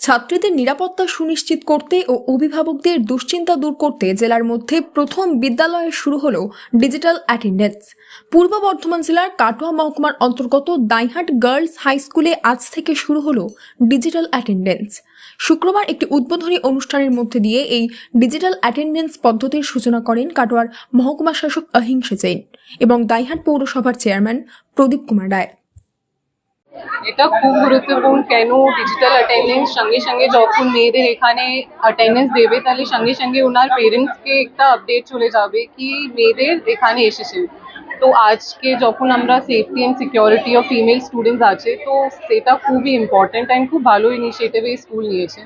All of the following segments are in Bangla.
ছাত্রীদের নিরাপত্তা সুনিশ্চিত করতে ও অভিভাবকদের দুশ্চিন্তা দূর করতে জেলার মধ্যে প্রথম বিদ্যালয়ে শুরু হল ডিজিটাল অ্যাটেন্ডেন্স। পূর্ব বর্ধমান জেলার কাটোয়া মহকুমার অন্তর্গত দাইহাট গার্লস হাই স্কুলে আজ থেকে শুরু হলো ডিজিটাল অ্যাটেন্ডেন্স। শুক্রবার একটি উদ্বোধনী অনুষ্ঠানের মধ্যে দিয়ে এই ডিজিটাল অ্যাটেন্ডেন্স পদ্ধতির সূচনা করেন কাটোয়ার মহকুমা শাসক অহিংসা জৈন এবং দাইহাট পৌরসভার চেয়ারম্যান প্রদীপ কুমার রায়। এটা খুব গুরুত্বপূর্ণ। কেন ডিজিটাল অ্যাটেন্ডেন্স সঙ্গে সঙ্গে যখন মেয়েদের এখানে অ্যাটেন্ডেন্স দেবে তাহলে সঙ্গে সঙ্গে ওনার পেরেন্টসকে একটা আপডেট চলে যাবে কি মেয়েদের এখানে এসেছে। তো আজকে যখন আমরা safety and security of female students আছে তো সেটা খুবই ইম্পর্ট্যান্ট অ্যান্ড খুব ভালো ইনিশিয়েটিভ এই স্কুল নিয়েছে।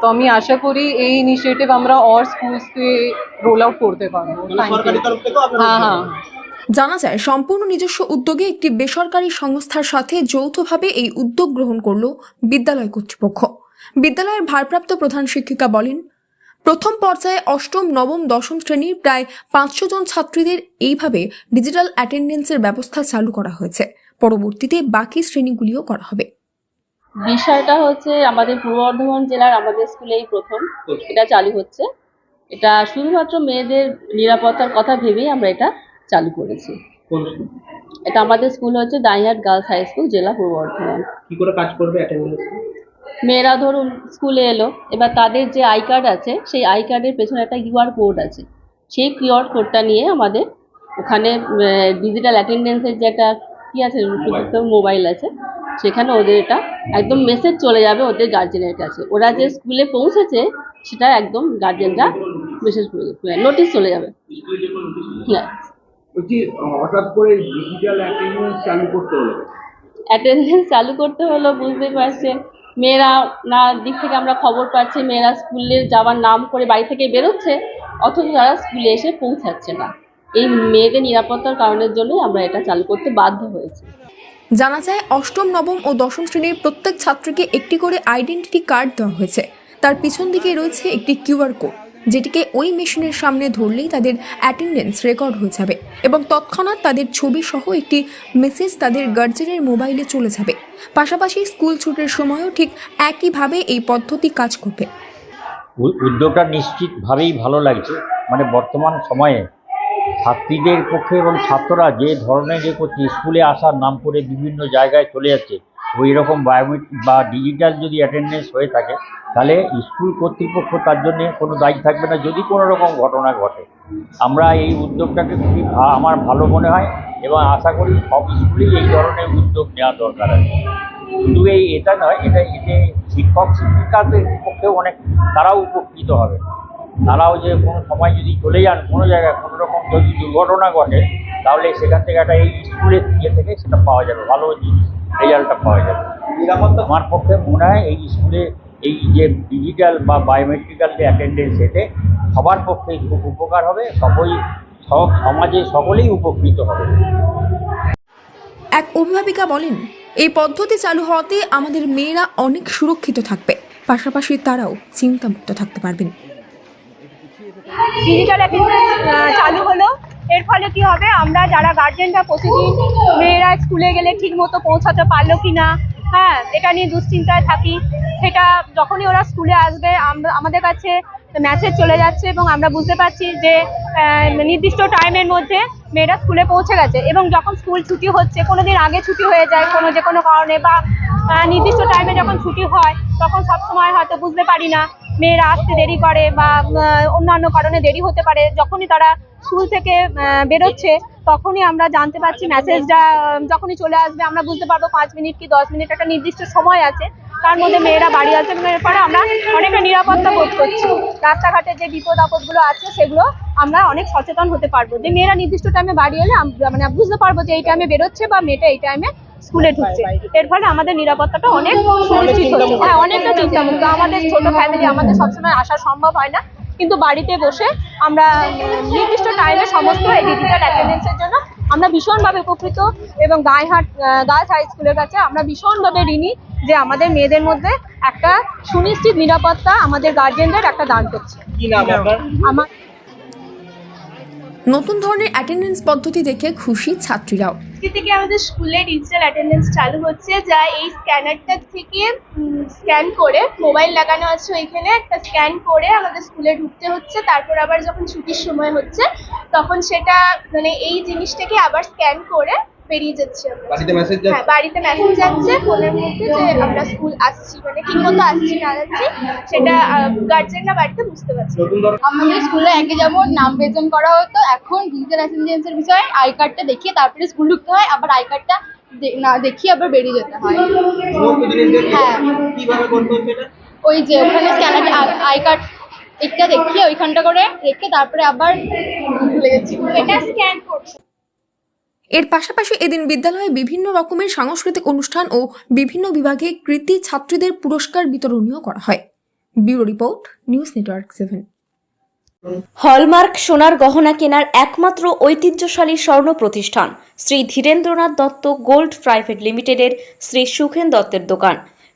তো আমি আশা করি এই ইনিশিয়েটিভ আমরা অর স্কুলসকে রোল আউট করতে পারব। হ্যাঁ হ্যাঁ। জানা যায় সম্পূর্ণ নিজস্ব উদ্যোগে একটি বেসরকারি সংস্থার সাথে যৌথভাবে এই উদ্যোগ গ্রহণ করল বিদ্যালয় কর্তৃপক্ষ। বিদ্যালয়ের ভারপ্রাপ্ত প্রধান শিক্ষিকা বলেন প্রথম পর্যায়ে অষ্টম নবম দশম শ্রেণির প্রায় পাঁচশো জন ছাত্রীদের এইভাবে ডিজিটাল অ্যাটেন্ডেন্সের ব্যবস্থা চালু করা হয়েছে। পরবর্তীতে বাকি শ্রেণীগুলিও করা হবে। বিষয়টা হচ্ছে আমাদের পূর্ব বর্ধমান জেলার আমাদের স্কুলেই প্রথম। এটা চালু হচ্ছে। এটা শুধুমাত্র মেয়েদের নিরাপত্তার কথা ভেবেই আমরা এটা চালু করেছি। এটা আমাদের স্কুল হচ্ছে দাইহাট গার্লস হাই স্কুল জেলা পূর্ব বর্ধমান। কি করে কাজ করবে মেয়েরা ধরুন স্কুলে এলো এবার তাদের যে আই কার্ড আছে সেই আই কার্ডের পেছনে একটা কিউআর কোড আছে। সেই কিউআর কোডটা নিয়ে আমাদের ওখানে ডিজিটাল অ্যাটেন্ডেন্সের যে একটা কি আছে মোবাইল আছে সেখানে ওদের এটা একদম মেসেজ চলে যাবে ওদের গার্জেনের কাছে। ওরা যে স্কুলে পৌঁছেছে সেটা একদম গার্জেনরা মেসেজ নোটিশ চলে যাবে। হ্যাঁ। বলছি হঠাৎ করে ডিজিটাল অ্যাটেন্ডেন্স চালু করতে হলো। অ্যাটেন্ডেন্স চালু করতে হলো বুঝতেই পারছেন। মেয়েরা না দিক থেকে আমরা খবর পাচ্ছি মেয়েরা স্কুলে যাওয়ার নাম করে বাড়ি থেকে বেরোচ্ছে অথচ তারা স্কুলে এসে পৌঁছাচ্ছে না। এই মেয়েদের নিরাপত্তার কারণের জন্যই আমরা এটা চালু করতে বাধ্য হয়েছি। জানা যায় অষ্টম নবম ও দশম শ্রেণির প্রত্যেক ছাত্রকে একটি করে আইডেন্টিটি কার্ড দেওয়া হয়েছে। তার পিছন দিকে রয়েছে একটি কিউআর কোড যেটিকে ওই মেশিনের সামনে ধরলেই তাদের অ্যাটেন্ডেন্স রেকর্ড হয়ে যাবে এবং তৎক্ষণাৎ তাদের ছবি সহ একটি মেসেজ তাদের গার্জেনের মোবাইলে চলে যাবে। পাশাপাশি স্কুল ছুটের সময়ও ঠিক একইভাবে এই পদ্ধতি কাজ করবে। উদ্যোগটা নিশ্চিতভাবেই ভালো লাগছে। মানে বর্তমান সময়ে ছাত্রীদের পক্ষে এবং ছাত্ররা যে ধরনের যে করছে স্কুলে আসার নাম করে বিভিন্ন জায়গায় চলে যাচ্ছে ওই রকম বায়োমেট্রিক বা ডিজিটাল যদি অ্যাটেন্ডেন্স হয়ে থাকে, তাহলে স্কুল কর্তৃপক্ষ তার জন্য কোনো দায়ী থাকবে না যদি কোনো রকম ঘটনা ঘটে। আমরা এই উদ্যোগটাকে খুবই আমার ভালো মনে হয় এবং আশা করি সব স্কুলেই এই ধরনের উদ্যোগ নেওয়া দরকার আছে। শুধু এই এটা নয়, এটা এতে শিক্ষক শিক্ষিকাদের পক্ষেও অনেক, তারাও উপকৃত হবে। তারাও যে কোনো সময় যদি চলে যান কোনো জায়গায় কোনো রকম যদি দুর্ঘটনা ঘটে, তাহলে সেখান থেকে একটা এই স্কুলের ইয়ে থেকে সেটা পাওয়া যাবে, ভালো জিনিস। রেজাল্টটা পাওয়া যাবে। নিরাপত্তা আমার পক্ষে মনে হয় এই স্কুলে এই যে ডিজিটাল বা বায়োমেট্রিক্যাল যে অ্যাটেন্ডেন্স এতে সবার পক্ষেই খুব উপকার হবে সকল সব সমাজে সকলেই উপকৃত হবে। এক অভিভাবিকা বলেন এই পদ্ধতি চালু হওয়াতে আমাদের মেয়েরা অনেক সুরক্ষিত থাকবে পাশাপাশি তারাও চিন্তামুক্ত থাকতে পারবেন। ডিজিটাল অ্যাটেন্ডেন্স চালু হলো। এর ফলে কি হবে? আমরা যারা গার্জেনরা প্রতিদিন মেয়েরা স্কুলে গেলে ঠিক মতো পৌঁছাতে পারল কি না হ্যাঁ এটা নিয়ে দুশ্চিন্তায় থাকি। সেটা যখনই ওরা স্কুলে আসবে, আমরা, আমাদের কাছে মেসেজ চলে যাচ্ছে এবং আমরা বুঝতে পারছি যে নির্দিষ্ট টাইমের মধ্যে মেয়েরা স্কুলে পৌঁছে গেছে। এবং যখন স্কুল ছুটি হচ্ছে কোনো দিন আগে ছুটি হয়ে যায় কোনো যে কোনো কারণে বা নির্দিষ্ট টাইমে যখন ছুটি হয়, তখন সব সময় হয়তো বুঝতে পারি না, মেয়েরা আসতে দেরি করে বা অন্যান্য কারণে দেরি হতে পারে। যখনই তারা স্কুল থেকে বেরোচ্ছে, তখনই আমরা জানতে পারছি মেসেজটা যখনই চলে আসবে, আমরা বুঝতে পারব পাঁচ মিনিট কি দশ মিনিট একটা নির্দিষ্ট সময় আছে। তার মধ্যে মেয়েরা বাড়ি আসবে এবং এর ফলে আমরা অনেকটা নিরাপত্তা বোধ করছি। রাস্তাঘাটে যে বিপদ আপদগুলো আছে, সেগুলো আমরা অনেক সচেতন হতে পারব। যে মেয়েরা নির্দিষ্ট টাইমে বাড়ি এলে মানে বুঝতে পারব যে এই টাইমে বেরোচ্ছে বা মেয়েটা এই টাইমে স্কুলে ঢুকছে। এর ফলে আমাদের নিরাপত্তাটা অনেক সুনিশ্চিত হচ্ছে হ্যাঁ অনেকটা চিন্তামুক্ত। আমাদের ছোট ফ্যামিলি আমাদের সবসময় আসা সম্ভব হয় না। কিন্তু বাড়িতে বসে আমরা নির্দিষ্ট টাইমে সমস্ত এই ডিজিটাল অ্যাটেন্ডেন্সের জন্য আমরা ভীষণভাবে উপকৃত এবং গায়েহাট গার্লস হাই স্কুলের কাছে আমরা ভীষণভাবে ঋণী যে আমাদের মেয়েদের মধ্যে একটা সুনিশ্চিত নিরাপত্তা আমাদের গার্জেনদের একটা দান করছে। আমার নতুন ধরনের অ্যাটেন্ডেন্স পদ্ধতি দেখে খুশি ছাত্রীরাও। আজকে থেকে আমাদের স্কুলে ডিজিটাল অ্যাটেন্ডেন্স চালু হচ্ছে, যা এই স্ক্যানারটা থেকে স্ক্যান করে মোবাইল লাগানো আছে ওইখানে। একটা স্ক্যান করে আমাদের স্কুলে ঢুকতে হচ্ছে, তারপর আবার যখন ছুটির সময় হচ্ছে, তখন সেটা মানে এই জিনিসটাকে আবার স্ক্যান করে বেরিয়ে যাচ্ছে আমরা। বাড়িতে মেসেজ হ্যাঁ বাড়িতে মেসেজ যাচ্ছে ফোনের মধ্যে যে আমরা স্কুল আসছি মানে ঠিক মতো আসছি না যাচ্ছি সেটা গার্জেনরা বাড়িতে বুঝতে পারছে আমাদের স্কুলে আগে যেমন নাম প্রেজেন্ট করা হতো এখন ডিজিটাল অ্যাটেন্ডেন্সের বিষয়ে আই কার্ডটা দেখিয়ে তারপরে স্কুল ঢুকতে হয় আবার আই কার্ডটা না দেখিয়ে আবার বেরিয়ে যেতে হয়। হ্যাঁ। কীভাবে করতে হচ্ছে এটা? ওই যে ওখানে স্ক্যানার আই কার্ড একটা দেখিয়ে ওইখানটা করে রেখে তারপরে আবার ভুলে গেছি এটা স্ক্যান করছে। এর পাশাপাশি এদিন বিদ্যালয়ে বিভিন্ন রকমের সাংস্কৃতিক অনুষ্ঠান ও বিভিন্ন বিভাগে কৃতি ছাত্রীদের পুরস্কার বিতরণীয় করা হয়। Bureau report, news network seven. Hallmark সোনার গহনা কেনার একমাত্র ঐতিহ্যশালী স্বর্ণ প্রতিষ্ঠান শ্রী ধীরেন্দ্রনাথ দত্ত গোল্ড প্রাইভেট লিমিটেডের শ্রী সুখেন দত্তের দোকান।